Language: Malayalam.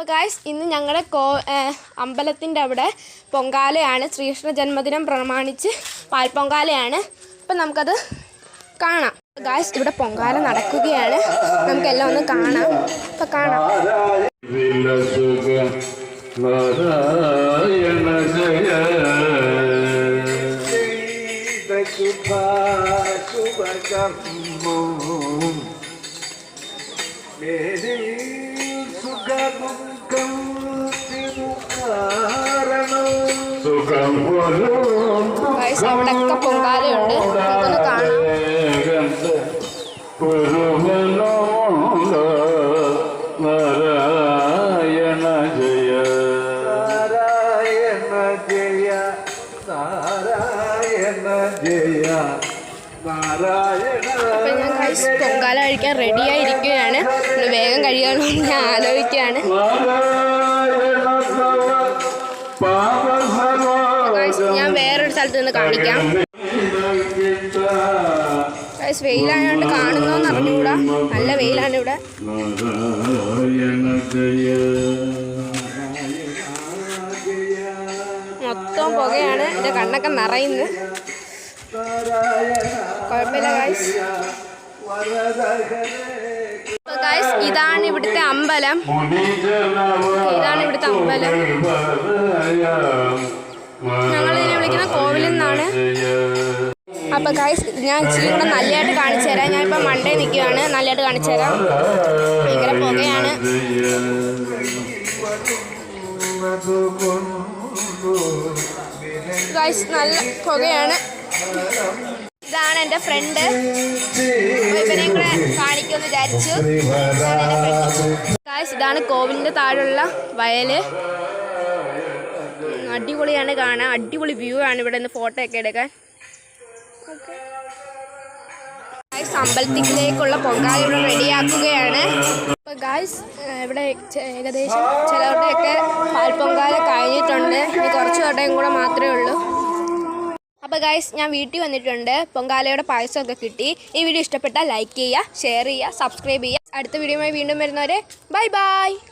അപ്പോൾ ഗായ്സ് ഇന്ന് ഞങ്ങളുടെ കോ അമ്പലത്തിന്റെ അവിടെ പൊങ്കാലയാണ്. ശ്രീകൃഷ്ണ ജന്മദിനം പ്രമാണിച്ച് പാൽപ്പൊങ്കാലയാണ് അപ്പം നമുക്കത് കാണാം. ഗായ്സ് ഇവിടെ പൊങ്കാല നടക്കുകയാണ്. നമുക്കെല്ലാം ഒന്ന് കാണാം. അപ്പം കാണാം. നാരായണ ജയ സുഖം പോലും അവിടെയൊക്കെ പൊങ്കാലയുണ്ട് നമുക്കൊന്ന് കാണാം അപ്പം ഞാൻ പൊങ്കാല കഴിക്കാൻ റെഡിയായിരിക്കുകയാണ് വേഗം കഴിയാൻ ഞാൻ ആലോചിക്കുകയാണ്. സ്ഥലത്ത് നിന്ന് കാണിക്കാം. വെയിലായോണ്ട് കാണുന്നോന്ന് അറിഞ്ഞുകൂടാ. നല്ല വെയിലാണ് ഇവിടെ. മൊത്തം പുകയാണ്. എന്റെ കണ്ണൊക്കെ നിറയുന്നു. ഇതാണ് ഇവിടുത്തെ അമ്പലം. ഇതാണ് ഇവിടുത്തെ അമ്പലം. എന്നാണ് അപ്പോൾ ഗൈസ് ഞാൻ ഇച്ചിരി കൂടെ നല്ലതായിട്ട് കാണിച്ചു തരാം. ഞാൻ ഇപ്പൊ മണ്ടേ നിൽക്കുകയാണ് നല്ലതായിട്ട് കാണിച്ചു തരാം. ഭയങ്കര പുകയാണ്. ഗൈസ് നല്ല പുകയാണ്. ഇതാണ് എന്റെ ഫ്രണ്ട് ഇവനെ കൂടെ കാണിക്കുമെന്ന് വിചാരിച്ചു. ഗായ്സ് ഇതാണ് കോവിലിന്റെ താഴെയുള്ള വയൽ. അടിപൊളിയാണ് കാണാൻ. അടിപൊളി വ്യൂ ആണ് ഇവിടെ നിന്ന് ഫോട്ടോ ഒക്കെ എടുക്കാൻ. അമ്പലത്തിലേക്കുള്ള പൊങ്കാല ഇവിടെ റെഡിയാക്കുകയാണ് അപ്പോൾ ഗായ്സ് ഇവിടെ ഏകദേശം ചിലവരുടെയൊക്കെ പാൽപ്പൊങ്കാല കഴിഞ്ഞിട്ടുണ്ട്. ഇനി കുറച്ച് പേരുടെയും കൂടെ മാത്രമേ ഉള്ളൂ. അപ്പോൾ ഗായ്സ് ഞാൻ വീട്ടിൽ വന്നിട്ടുണ്ട്. പൊങ്കാലയുടെ പായസമൊക്കെ കിട്ടി. ഈ വീഡിയോ ഇഷ്ടപ്പെട്ടാൽ ലൈക്ക് ചെയ്യുക ഷെയർ ചെയ്യുക സബ്സ്ക്രൈബ് ചെയ്യുക. അടുത്ത വീഡിയോയുമായി വീണ്ടും വരുന്നവരെ ബൈ ബൈ